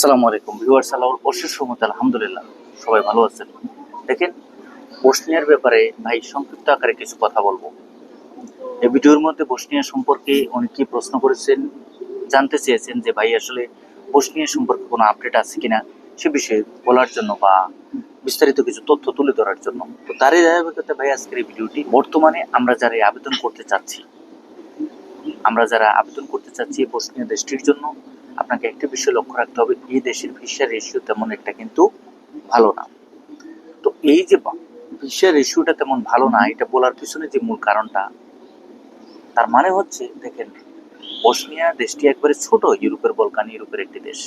আসসালামু আলাইকুম। ভিউয়ার্স, আল্লাহর অশেষ রহমত আলহামদুলিল্লাহ, সবাই ভালো আছেন। দেখেন, বসনিয়ার ব্যাপারে ভাই সংক্ষিপ্ত আকারে কিছু কথা বলব। এই ভিডিওর মধ্যে বসনিয়া সম্পর্কে অনেকেই প্রশ্ন করেছেন, জানতে চেয়েছেন যে ভাই আসলে বসনিয়া সম্পর্কে কোনো আপডেট আছে কিনা সে বিষয়ে বলার জন্য বা বিস্তারিত কিছু তথ্য তুলে ধরার জন্য। তো তারই ধারাবাহিকতা ভাই আজকের এই ভিডিওটি, বর্তমানে আমরা যারা আবেদন করতে চাচ্ছি, আমরা যারা আবেদন করতে চাচ্ছি বসনিয়া দেশটির জন্য আপনাকে একটা বিষয় লক্ষ্য রাখতে হবে এই দেশের ভিসা রেশিও তেমন একটা কিন্তু ভালো না। তো এই যে ভিসা রেশিওটা তেমন ভালো না, এটা বলার পিছনে যে মূল কারণটা, তার মানে হচ্ছে, দেখেন, বসনিয়া দেশটি একবারে ছোট, ইউরোপের বলকান, ইউরোপের একটি দেশ।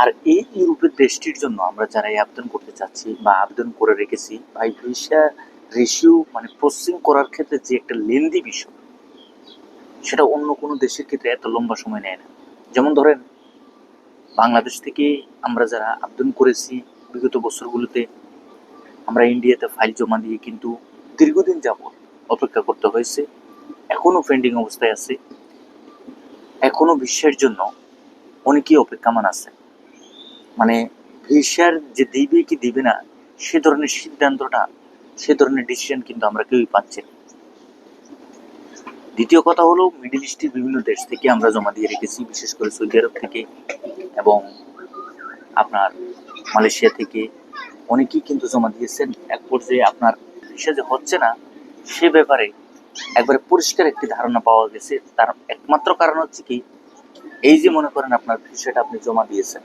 আর এই ইউরোপের দেশটির জন্য আমরা যারা এই আবেদন করতে চাচ্ছি বা আবেদন করে রেখেছি, ভাই ভিসা রেশিও মানে প্রসেসিং করার ক্ষেত্রে যে একটা লেন্দি বিষয়, সেটা অন্য কোনো দেশের ক্ষেত্রে এত লম্বা সময় নেয় না। যেমন ধরেন, বাংলাদেশ থেকে আমরা যারা আবেদন করেছি বিগত বছরগুলোতে, আমরা ইন্ডিয়াতে ফাইল জমা দিয়ে কিন্তু দীর্ঘদিন যাবৎ অপেক্ষা করতে হয়েছে। এখনও পেন্ডিং অবস্থায় আছে। এখনও ভিসার জন্য অনেকেই অপেক্ষামান আছে। মানে ভিসার যে দিবে কি দিবে না, সে ধরনের সিদ্ধান্তটা, সে ধরনের ডিসিশন কিন্তু আমরা কেউই পাচ্ছি না। দ্বিতীয় কথা হলো মিডিল ইস্টের বিভিন্ন দেশ থেকে আমরা জমা দিয়ে রেখেছি, বিশেষ করে সৌদি আরব থেকে এবং আপনার মালয়েশিয়া থেকে। অনেকেই কিন্তু জমা দিয়েছেন। এক পর্যায়ে আপনার ভিসা যে হচ্ছে না, সে ব্যাপারে একবারে পরিষ্কার একটি ধারণা পাওয়া গেছে। তার একমাত্র কারণ হচ্ছে কি, এই যে মনে করেন আপনার ভিসাটা আপনি জমা দিয়েছেন।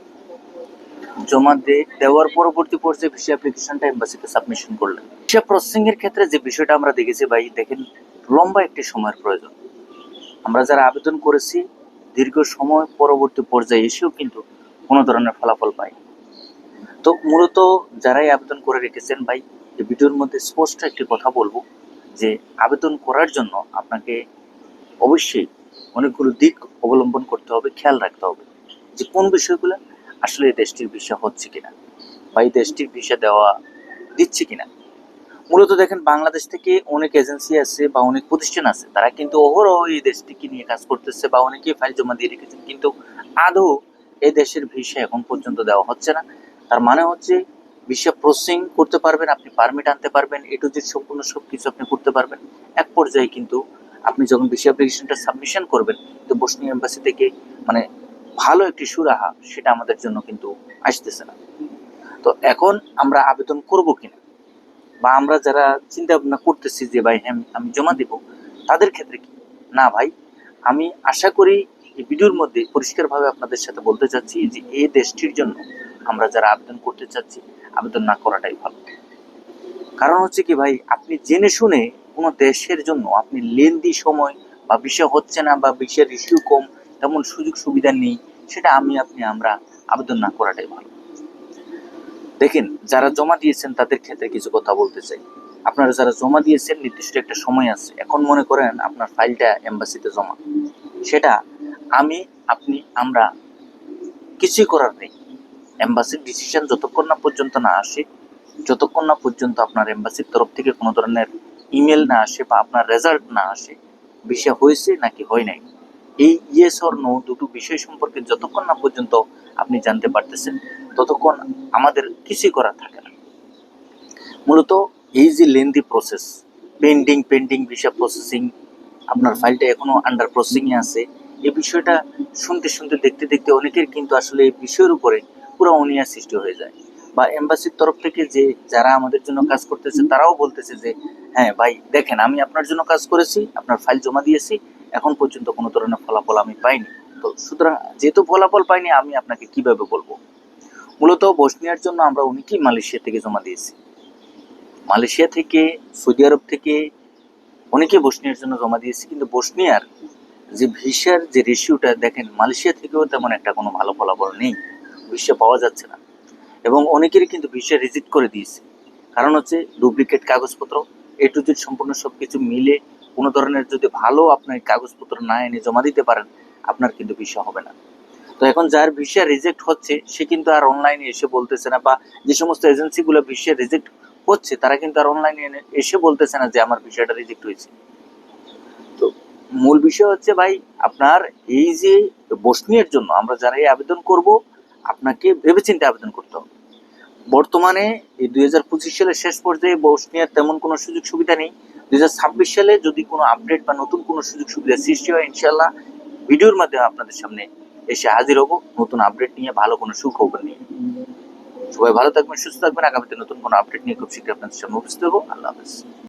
জমা দিয়ে দেওয়ার পরবর্তী পর্যায়ে ভিসা অ্যাপ্লিকেশনটা এম্বাসিতে সাবমিশন করলেন। ভিসা প্রসেসিং এর ক্ষেত্রে যে বিষয়টা আমরা দেখেছি ভাই, দেখেন লম্বা একটি সময়ের প্রয়োজন। আমরা যারা আবেদন করেছি, দীর্ঘ সময় পরবর্তী পর্যায়ে এসেও কিন্তু কোনো ধরনের ফলাফল পাই তো মূলত যারাই আবেদন করে রেখেছেন, ভাই, এই ভিডিওর মধ্যে স্পষ্ট একটি কথা বলব যে, আবেদন করার জন্য আপনাকে অবশ্যই অনেকগুলো দিক অবলম্বন করতে হবে, খেয়াল রাখতে হবে যে কোন বিষয়গুলো আসলে দেশটির ভিসা হচ্ছে কিনা বা এই দেশটির ভিসা দেওয়া দিচ্ছে কিনা। মূলত দেখেন বাংলাদেশ থেকে অনেক এজেন্সি আছে বা অনেক প্রতিষ্ঠান আছে, তারা কিন্তু অহরহ এই দেশটিকে নিয়ে কাজ করতেছে বা অনেকেই ফাইল জমা দিয়ে রেখেছেন, কিন্তু আদৌ এই দেশের ভিসা এখন পর্যন্ত দেওয়া হচ্ছে না। তার মানে হচ্ছে ভিসা প্রসেসিং করতে পারবেন, আপনি পারমিট আনতে পারবেন এ টু সম্পূর্ণ সব কিছু আপনি করতে পারবেন। এক পর্যায়ে কিন্তু আপনি যখন ভিসা অ্যাপ্লিকেশনটা সাবমিশন করবেন, তো বসনিয়া এম্বাসি থেকে মানে ভালো একটি সুরাহা সেটা আমাদের জন্য কিন্তু আসতেছে না। তো এখন আমরা আবেদন করব কিনা? বা আমরা যারা চিন্তা ভাবনা করতেছি যে, ভাই হ্যাঁ আমি জমা দেব, তাদের ক্ষেত্রে কি? না, ভাই। আমি আশা করি এই ভিডিওর মধ্যে পরিষ্কারভাবে আপনাদের সাথে বলতে চাচ্ছি যে, এই দেশটির জন্য আমরা যারা আবেদন করতে চাচ্ছি, আবেদন না করাটাই ভালো। কারণ হচ্ছে কি, ভাই, আপনি জেনে শুনে কোনো দেশের জন্য আপনি লেন্দি সময় বা বিষয় হচ্ছে না বা বিষয়ের ইস্যু কম, তেমন সুযোগ সুবিধা নেই, সেটা আমি, আপনি, আমরা আবেদন না করাটাই ভালো। দেখেন, যারা জমা দিয়েছেন তাদের ক্ষেত্রে কিছু কথা বলতে চাই। আপনারা যারা জমা দিয়েছেন, নির্দিষ্ট একটা সময় আছে। এখন মনে করেন আপনার ফাইলটা এম্বাসিতে জমা। সেটা আমি, আপনি, আমরা কিছুই করার নেই। এম্বাসির ডিসিশন যতক্ষণ না পর্যন্ত না আসে, যতক্ষণ না পর্যন্ত আপনার এম্বাসির তরফ থেকে কোনো ধরনের ইমেল না আসে বা আপনার রেজাল্ট না আসে, বিষয় হয়েছে নাকি হয় নাই? এই ইয়েস অর নো দুটো বিষয় সম্পর্কে যতক্ষণ না পর্যন্ত আপনি জানতে পারতেছেন, ততক্ষণ আমাদের কিছুই করার থাকে না। মূলত এই যে lengthy process pending pending visa processing আপনার ফাইলটা এখনও আন্ডার প্রসেসিংয়ে আছে, এই বিষয়টা শুনতে শুনতে, দেখতে দেখতে অনেকের কিন্তু আসলে এই বিষয়ের উপরে পুরো অনিয়া সৃষ্টি হয়ে যায়। বা এম্বাসির তরফ থেকে যে যারা আমাদের জন্য কাজ করতেছে, তারাও বলতেছে যে হ্যাঁ ভাই, দেখেন, আমি আপনার জন্য কাজ করেছি, আপনার ফাইল জমা দিয়েছি এখন পর্যন্ত কোনো ধরনের ফলাফল আমি পাইনি। তো সুতরাং যেহেতু ফলাফল পাইনি, আমি আপনাকে কীভাবে বলব? মূলত বসনিয়ার জন্য আমরা অনেকেই মালয়েশিয়া থেকে জমা দিয়েছি। মালয়েশিয়া থেকে, সৌদি আরব থেকে অনেকে বসনিয়ার জন্য জমা দিয়েছি, কিন্তু বসনিয়ার যে ভিসার যে রেশিওটা দেখেন, মালয়েশিয়া থেকেও তেমন একটা কোনো ভালো ফলাফল নেই। ভিসা পাওয়া যাচ্ছে না। এবং অনেকেরই কিন্তু ভিসা রিজেক্ট করে দিয়েছে। কারণ হচ্ছে ডুপ্লিকেট কাগজপত্র এ টু জেড সম্পূর্ণ সব কিছু মিলে কোনো ধরনের যদি ভালো আপনার কাগজপত্র না এনে জমা দিতে পারেন, আপনার কিন্তু ভিসা হবে না। তো এখন যার ভিসা রিজেক্ট হচ্ছে, সে কিন্তু আর অনলাইনে এসে বলতেছে না বা যে সমস্ত এজেন্সিগুলো ভিসা রিজেক্ট হচ্ছে তারা কিন্তু আর অনলাইনে এসে বলতেছে না যে আমার ভিসাটা রিজেক্ট হয়েছে। তো মূল বিষয় হচ্ছে ভাই, আপনার এই যে বসনিয়ার জন্য আমরা যারা এই আবেদন করব, আপনাকে ভেবেচিন্তে আবেদন করতে হবে। বর্তমানে এই দুই হাজার পঁচিশ সালের শেষ পর্যায়ে বসনিয়ার তেমন কোনো সুযোগ সুবিধা নেই। দুই সালে যদি কোনো আপডেট বা নতুন কোনো সুযোগ সুবিধা সৃষ্টি হয় ইনশাল্লাহ ভিডিওর মাধ্যমে আপনাদের সামনে এসে হাজির হব নতুন আপডেট নিয়ে, ভালো কোনো সুখবর নিয়ে। সবাই ভালো থাকবেন, সুস্থ থাকবেন, আগামীতে নতুন কোনো আপডেট নিয়ে খুব শীঘ্রই আপনাদের সামনে উপস্থিত হব। আল্লাহ হাফেজ।